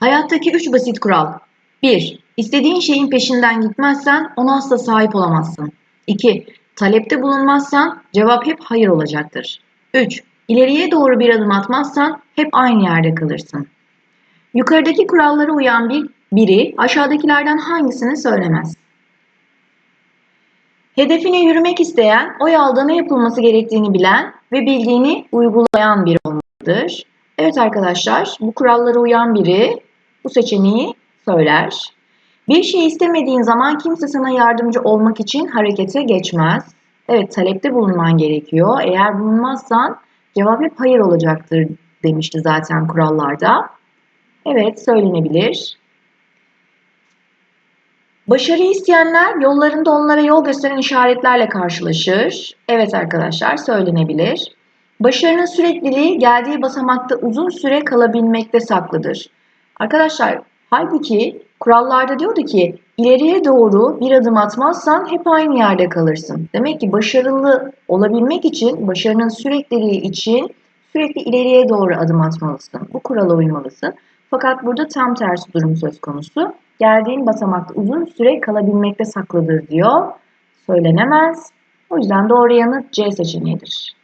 Hayattaki üç basit kural. 1. İstediğin şeyin peşinden gitmezsen ona asla sahip olamazsın. 2. Talepte bulunmazsan cevap hep hayır olacaktır. 3. İleriye doğru bir adım atmazsan hep aynı yerde kalırsın. Yukarıdaki kurallara uyan bir biri aşağıdakilerden hangisini söylemez? Hedefine yürümek isteyen, o yolda ne yapılması gerektiğini bilen ve bildiğini uygulayan biri olmalıdır. Evet arkadaşlar, bu kurallara uyan biri bu seçeneği söyler. Bir şey istemediğin zaman kimse sana yardımcı olmak için harekete geçmez. Evet, talepte bulunman gerekiyor. Eğer bulunmazsan cevap hep hayır olacaktır demişti zaten kurallarda. Evet, söylenebilir. Başarı isteyenler yollarında onlara yol gösteren işaretlerle karşılaşır. Evet arkadaşlar söylenebilir. Başarının sürekliliği geldiği basamakta uzun süre kalabilmekte saklıdır. Arkadaşlar halbuki kurallarda diyordu ki ileriye doğru bir adım atmazsan hep aynı yerde kalırsın. Demek ki başarılı olabilmek için, başarının sürekliliği için sürekli ileriye doğru adım atmalısın. Bu kurala uymalısın. Fakat burada tam tersi durum söz konusu. Geldiğin basamakta uzun süre kalabilmekte saklıdır diyor. Söylenemez. O yüzden doğru yanıt C seçeneğidir.